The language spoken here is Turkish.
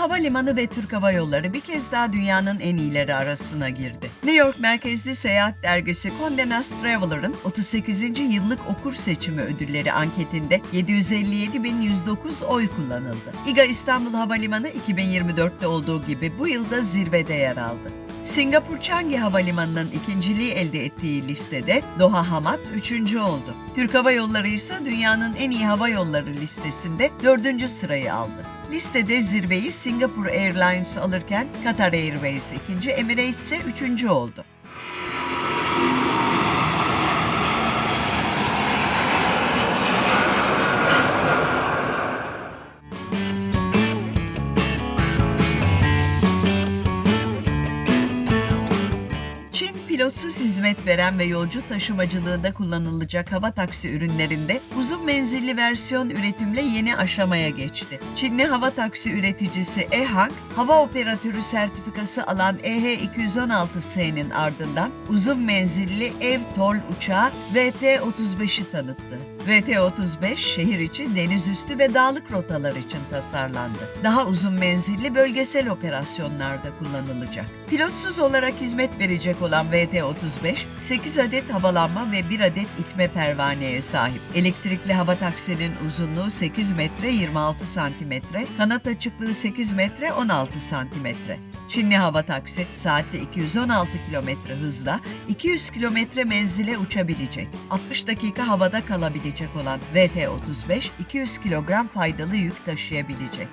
Havalimanı ve Türk Hava Yolları bir kez daha dünyanın en iyileri arasına girdi. New York merkezli seyahat dergisi Condé Nast Traveler'ın 38. yıllık okur seçimi ödülleri anketinde 757.109 oy kullanıldı. İGA İstanbul Havalimanı 2024'te olduğu gibi bu yılda zirvede yer aldı. Singapur Changi Havalimanı'nın ikinciliği elde ettiği listede Doha Hamad üçüncü oldu. Türk Hava Yolları ise dünyanın en iyi hava yolları listesinde dördüncü sırayı aldı. Listede zirveyi Singapore Airlines alırken Qatar Airways ikinci, Emirates ise üçüncü oldu. Pilotsuz hizmet veren ve yolcu taşımacılığında kullanılacak hava taksi ürünlerinde uzun menzilli versiyon üretimle yeni aşamaya geçti. Çinli hava taksi üreticisi EHang, hava operatörü sertifikası alan E EH216S'nin ardından uzun menzilli ev-tol uçağı VT-35'i tanıttı. VT-35 şehir içi, deniz üstü ve dağlık rotalar için tasarlandı. Daha uzun menzilli bölgesel operasyonlarda kullanılacak. Pilotsuz olarak hizmet verecek olan VT-35, 8 adet havalanma ve 1 adet itme pervaneye sahip. Elektrikli hava taksinin uzunluğu 8 metre 26 santimetre, kanat açıklığı 8 metre 16 santimetre. Çinli hava taksi saatte 216 kilometre hızla 200 kilometre menzile uçabilecek. 60 dakika havada kalabilecek olan VT-35 200 kilogram faydalı yük taşıyabilecek.